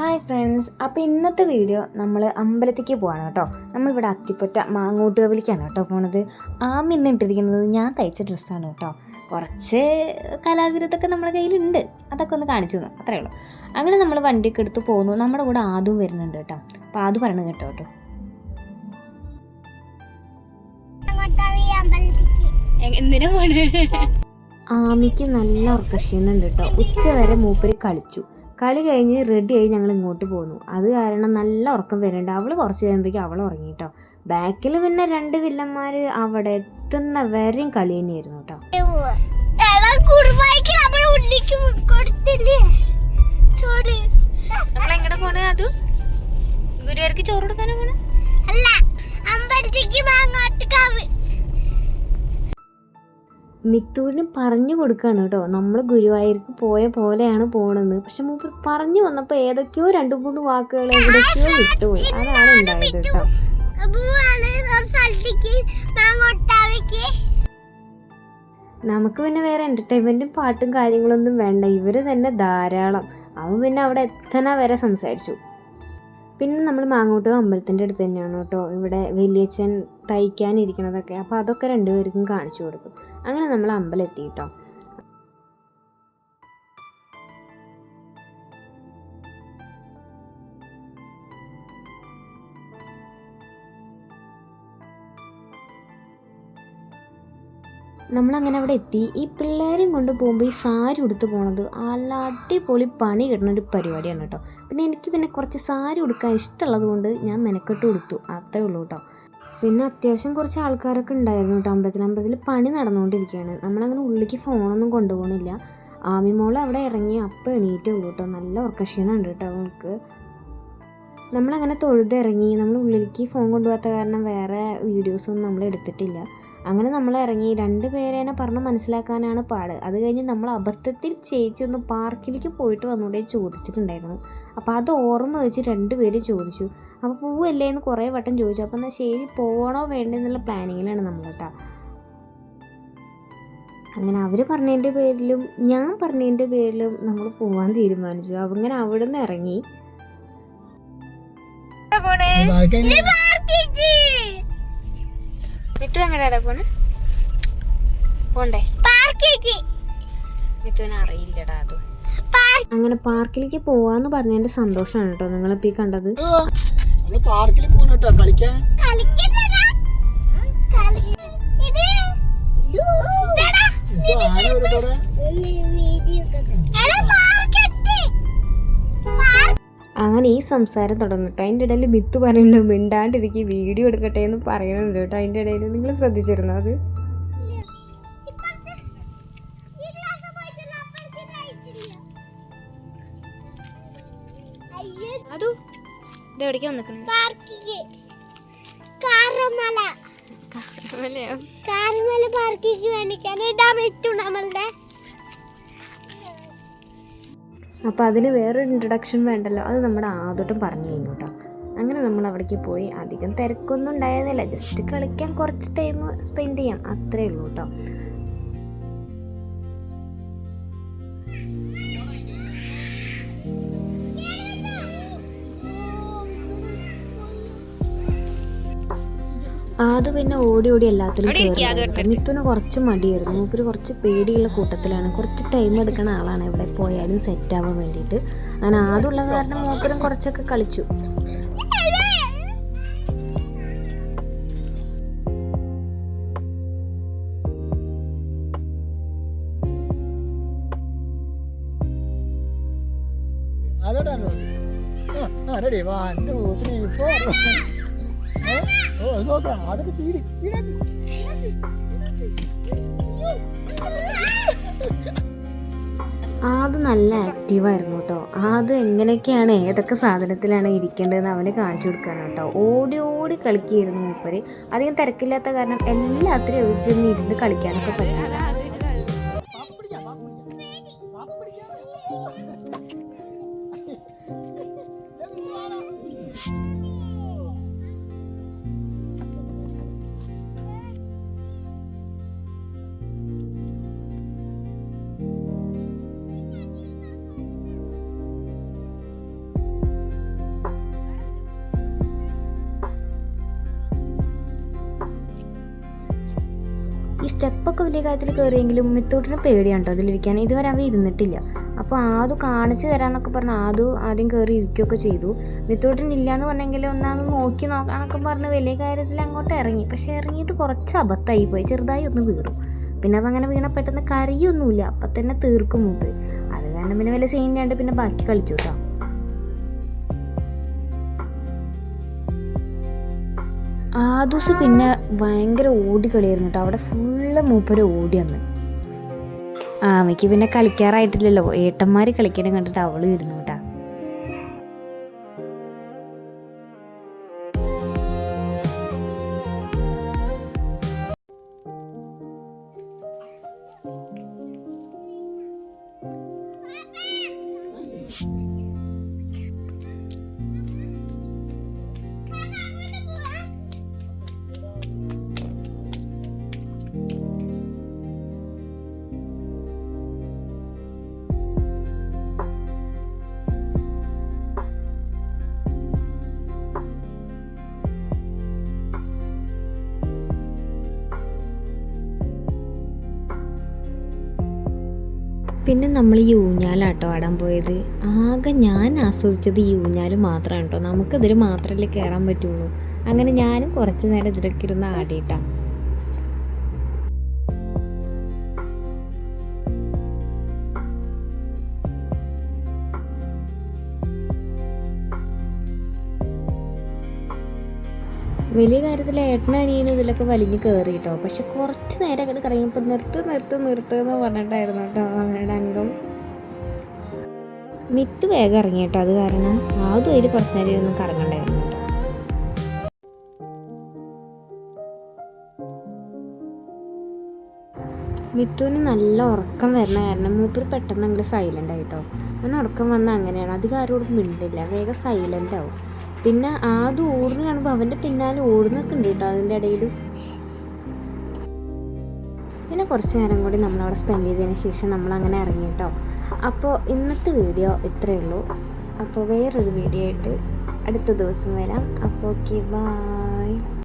Hi friends അപ്പോൾ ഇന്നത്തെ video നമ്മൾ അമ്പലത്തേക്ക് പോവാണ് കേട്ടോ. നമ്മളിവിടെ അത്തിപ്പൊറ്റ മാങ്ങോട്ടുകവിലേക്കാണ് കേട്ടോ പോണത്. ആമി ഇന്ന് ഇട്ടിരിക്കുന്നത് ഞാൻ തയ്ച്ച ഡ്രസ്സാണ് കേട്ടോ. കുറച്ച് കലാവിരുദ്ധമൊക്കെ നമ്മുടെ കയ്യിലുണ്ട്. അതൊക്കെ ഒന്ന് കാണിച്ചു തന്നു. അത്രേ ഉള്ളൂ. അങ്ങനെ നമ്മൾ വണ്ടിയൊക്കെ എടുത്ത് പോകുന്നു നമ്മുടെ കൂടെ ആദ്യം വരുന്നുണ്ട് കേട്ടോ. അപ്പോൾ ആദ്യം പറയണത് കേട്ടോ കേട്ടോ. എന്തിനാ പോണേ? ആമിക്ക് നല്ല ഉറക്കക്ഷീണുണ്ട് കേട്ടോ. ഉച്ച വരെ മൂപ്പര് കളിച്ചു. കളി കഴിഞ്ഞ് റെഡിയായി ഞങ്ങൾ ഇങ്ങോട്ട് പോന്നു. അത് കാരണം നല്ല ഉറക്കം വരുന്നുണ്ട് അവൾ കുറച്ച് കഴിയുമ്പോഴേക്കും അവൾ ഉറങ്ങി കേട്ടോ ബാക്കിൽ പിന്നെ രണ്ട് വില്ലന്മാർ അവിടെ എത്തുന്ന വരെയും കളി തന്നെയായിരുന്നു കേട്ടോ. ഗുരുവർക്ക് പോണേ അത്? ഗുരുവാർക്ക് ചോറ് കൊടുക്കാനാ പോണേ? അല്ല അമ്പലത്തേക്ക് മാങ്ങാട്ടുകാവ് മിത്തൂരിന് പറഞ്ഞു കൊടുക്കുകയാണ് കേട്ടോ. നമ്മൾ ഗുരുവായൂർക്ക് പോയ പോലെയാണ് പോണെന്ന് പക്ഷെ മൂപ്പർ പറഞ്ഞു വന്നപ്പോൾ ഏതൊക്കെയോ രണ്ട് മൂന്ന് വാക്കുകൾ എവിടേക്കോ വിട്ടുപോയി അതാണ് ഉണ്ടായത് കേട്ടോ. നമുക്ക് പിന്നെ വേറെ എന്റർടൈൻമെന്റും പാട്ടും കാര്യങ്ങളൊന്നും വേണ്ട. ഇവർ തന്നെ ധാരാളം. അവൻ പിന്നെ അവിടെ എത്തന വരെ സംസാരിച്ചു. പിന്നെ നമ്മൾ മാങ്ങോട്ട് അമ്പലത്തിന്റെ അടുത്ത് തന്നെയാണ് കേട്ടോ. ഇവിടെ വലിയച്ഛൻ തയ്ക്കാനിരിക്കണതൊക്കെ. അപ്പോൾ അതൊക്കെ രണ്ടുപേർക്കും കാണിച്ചു കൊടുത്തു. അങ്ങനെ നമ്മൾ അമ്പലം എത്തി കേട്ടോ. നമ്മളങ്ങനെ അവിടെ എത്തി. ഈ പിള്ളേരെയും കൊണ്ട് പോകുമ്പോൾ ഈ സാരി ഉടുത്ത് പോണത് നല്ല അടിപൊളി പണി കിട്ടുന്ന ഒരു പരിപാടിയാണ് കേട്ടോ. പിന്നെ എനിക്ക് പിന്നെ കുറച്ച് സാരി ഉടുക്കാൻ ഇഷ്ടമുള്ളത് കൊണ്ട് ഞാൻ മെനക്കെട്ട് ഉടുത്തു. അത്രേ ഉള്ളൂ കേട്ടോ. പിന്നെ അത്യാവശ്യം കുറച്ച് ആൾക്കാരൊക്കെ ഉണ്ടായിരുന്നു കേട്ടോ. അമ്പലത്തിൽ അമ്പലത്തിൽ പണി നടന്നുകൊണ്ടിരിക്കുകയാണ്. നമ്മളങ്ങനെ ഉള്ളിലേക്ക് ഫോണൊന്നും കൊണ്ടുപോകണില്ല. ആമിമോൾ അവിടെ ഇറങ്ങി അപ്പം എണീറ്റേ ഉള്ളൂ കേട്ടോ. നല്ല ഉറക്കക്ഷീണമുണ്ട് കേട്ടോ അവൾക്ക്. നമ്മളങ്ങനെ തൊഴുതിറങ്ങി നമ്മൾ ഉള്ളിലേക്ക് ഫോൺ കൊണ്ടുപോകാത്ത കാരണം വേറെ വീഡിയോസൊന്നും നമ്മൾ എടുത്തിട്ടില്ല. അങ്ങനെ നമ്മൾ ഇറങ്ങി രണ്ട് പേരേനെ പറഞ്ഞ് മനസ്സിലാക്കാനാണ് പാട്. അത് കഴിഞ്ഞ് നമ്മൾ അബദ്ധത്തിൽ ചേച്ചി ഒന്ന് പാർക്കിലേക്ക് പോയിട്ട് വന്നുകൊണ്ടേ ചോദിച്ചിട്ടുണ്ടായിരുന്നു. അപ്പോൾ അത് ഓർമ്മ വെച്ച് രണ്ട് പേര് ചോദിച്ചു. അപ്പോൾ പോവല്ലേ എന്ന് കുറേ വട്ടം ചോദിച്ചു. അപ്പോൾ എന്നാൽ ശരി പോകണോ വേണ്ടേ എന്നുള്ള പ്ലാനിങ്ങിലാണ് നമ്മൾ കേട്ടോ. അങ്ങനെ അവർ പറഞ്ഞതിന്റെ പേരിലും ഞാൻ പറഞ്ഞതിന്റെ പേരിലും നമ്മൾ പോവാൻ തീരുമാനിച്ചു. അങ്ങനെ അവിടെ നിന്ന് ഇറങ്ങി മിത്തു എങ്ങനെയാടാ പോണ്? പോണ്ടേ. പാർക്കിലേക്ക്. മിറ്റുവിനെ അറിയില്ലടാ അത്. അങ്ങനെ പാർക്കിലേക്ക് പോവാന്ന് പറഞ്ഞതിന്റെ സന്തോഷമാണ് കേട്ടോ നിങ്ങളെ ഈ കണ്ടത് പാർക്കിൽ പോകണോ കേട്ടോ കളിക്കാൻ സംസാരം തുടങ്ങട്ടെ അതിന്റെ ഇടയിൽ മിത്ത് പറയുന്നുണ്ട് മിണ്ടാണ്ടിരിക്കുക വീഡിയോ എടുക്കട്ടെ എന്ന് പറയുന്നുണ്ട് കേട്ടോ. അതിന്റെ ഇടയിൽ നിങ്ങൾ ശ്രദ്ധിച്ചിരുന്നു അത്. അതു എവിടേക്കാ വന്നിക്കണേ പാർക്കിക്ക്. കാർമല. കാർമല പാർക്കിക്ക് വേണ്ടിക്കാണ്. ഇതാ നമ്മളുടെ അപ്പോൾ അതിന് വേറൊരു ഇൻട്രൊഡക്ഷൻ വേണ്ടല്ലോ? അത് നമ്മുടെ ആദ്യം പറഞ്ഞു കഴിഞ്ഞു കേട്ടോ അങ്ങനെ നമ്മൾ അവിടേക്ക് പോയി അധികം തിരക്കൊന്നും ഉണ്ടായിരുന്നില്ല. ജസ്റ്റ് കളിക്കാൻ കുറച്ച് ടൈം സ്പെൻഡ് ചെയ്യാം. അത്രയേ ഉള്ളൂ കേട്ടോ അത് പിന്നെ ഓടി ഓടി എല്ലാത്തിലും കയറി മിത്തുന് കുറച്ച് മടിയായിരുന്നു. മൂപ്പര് കുറച്ച് പേടിയുള്ള കൂട്ടത്തിലാണ്. കുറച്ച് ടൈം എടുക്കുന്ന ആളാണ് എവിടെ പോയാലും സെറ്റ് ആവാൻ വേണ്ടിയിട്ട്. അങ്ങനെ ആദ്യമുള്ള കാരണം മൂപ്പരും കുറച്ചൊക്കെ കളിച്ചു. ആ ready one two three four അതൊക്കെ പീടി. നല്ല ആക്റ്റീവായിരുന്നു കേട്ടോ. ആദ്യം എങ്ങനെയൊക്കെയാണ് ഏതൊക്കെ സാധനത്തിലാണ് ഇരിക്കേണ്ടതെന്ന് അവന് കാണിച്ചു കൊടുക്കാനാണ് കേട്ടോ. ഓടി ഓടി കളിക്കുകയായിരുന്നു മൂപ്പര്. അധികം തിരക്കില്ലാത്ത കാരണം എല്ലാത്തിനും എവിടെയും ഇരുന്ന് കളിക്കാനൊക്കെ പറ്റില്ല Thank പിടിക്കാം സ്റ്റെപ്പൊക്കെ വലിയ കാര്യത്തിൽ കയറിയെങ്കിലും മിത്തൂട്ടിന് പേടിയാണ് കേട്ടോ അതിലിരിക്കാൻ. ഇതുവരെ അവ ഇരുന്നിട്ടില്ല. അപ്പോൾ ആദ്യം കാണിച്ചു തരാമെന്നൊക്കെ പറഞ്ഞ് ആദ്യം ആദ്യം കയറി ഇരിക്കുകയൊക്കെ ചെയ്തു. മിത്തോട്ടിന് ഇല്ലയെന്ന് പറഞ്ഞെങ്കിൽ ഒന്നാമത് നോക്കി നോക്കാനൊക്കെ പറഞ്ഞ് വലിയ കാര്യത്തിൽ അങ്ങോട്ട് ഇറങ്ങി. പക്ഷേ ഇറങ്ങിയിട്ട് കുറച്ച് അബദ്ധമായി പോയി. ചെറുതായി ഒന്ന് വീണു. പിന്നെ അവ അങ്ങനെ വീണ പെട്ടെന്ന് കരയൊന്നുമില്ല. അപ്പം തന്നെ തീർക്കും മൂപ്പര്. അത് കാരണം പിന്നെ വലിയ സീനിലാണ്ട് പിന്നെ ബാക്കി കളിച്ചു കേട്ടോ. ആദൂസ് പിന്നെ ഭയങ്കര ഓടിക്കളിയായിരുന്നു കേട്ടോ. അവിടെ ഫുള്ള് മൂപ്പര് ഓടി വന്ന്. ആമയ്ക്ക് പിന്നെ കളിക്കാറായിട്ടില്ലല്ലോ. ഏട്ടന്മാര് കളിക്കണം കണ്ടിട്ട് അവൾ ഇരുന്നു കേട്ടാ. പിന്നെ നമ്മൾ ഈ ഊഞ്ഞാലാട്ടോ ആടാൻ പോയത്. ആകെ ഞാൻ ആസ്വദിച്ചത് ഈ ഊഞ്ഞാൽ മാത്രമാണ് കേട്ടോ നമുക്കിതിൽ മാത്രമല്ലേ കയറാൻ പറ്റുള്ളൂ. അങ്ങനെ ഞാനും കുറച്ച് നേരം ഇതിലൊക്കെ ഇരുന്ന് ആടിയിട്ടാ വലിയ കാര്യത്തിൽ ഏട്ടനും ഇതിലൊക്കെ വലിഞ്ഞ് കയറി കേട്ടോ പക്ഷെ കുറച്ച് നേരം അങ്ങോട്ട് കറങ്ങിയപ്പോൾ നിർത്ത് നിർത്ത് നിർത്ത് എന്ന് പറഞ്ഞിട്ടായിരുന്നു കേട്ടോ അവരുടെ അംഗം. മിത്ത് വേഗം ഇറങ്ങി കേട്ടോ. അത് കാരണം ആദ്യം അതിൽ കുറച്ച് നേരം ഇരുന്ന് കറങ്ങണ്ടായിരുന്നു മിത്തുവിന് നല്ല ഉറക്കം വരുന്ന കാരണം മൂപ്പര് പെട്ടെന്ന് അങ്ങനെ സൈലന്റ് ആയിട്ടോ അങ്ങനെ ഉറക്കം വന്നാൽ അങ്ങനെയാണ്. അധികം ആരോടും മിണ്ടില്ല. വേഗം സൈലന്റ് ആവും. പിന്നെ ആദ്യം ഓടുന്ന കാണുമ്പോൾ അവന്റെ പിന്നാലെ ഓടുന്നൊക്കെ ഉണ്ട് കേട്ടോ അതിന്റെ ഇടയിൽ പിന്നെ കുറച്ച് നേരം കൂടി നമ്മളവിടെ സ്പെൻഡ് ചെയ്തതിന് ശേഷം നമ്മൾ അങ്ങനെ ഇറങ്ങി കേട്ടോ. അപ്പോൾ ഇന്നത്തെ വീഡിയോ ഇത്രയേ ഉള്ളൂ. അപ്പോൾ വേറൊരു വീഡിയോ ആയിട്ട് അടുത്ത ദിവസം വരാം. അപ്പോൾ ഓക്കെ ബൈ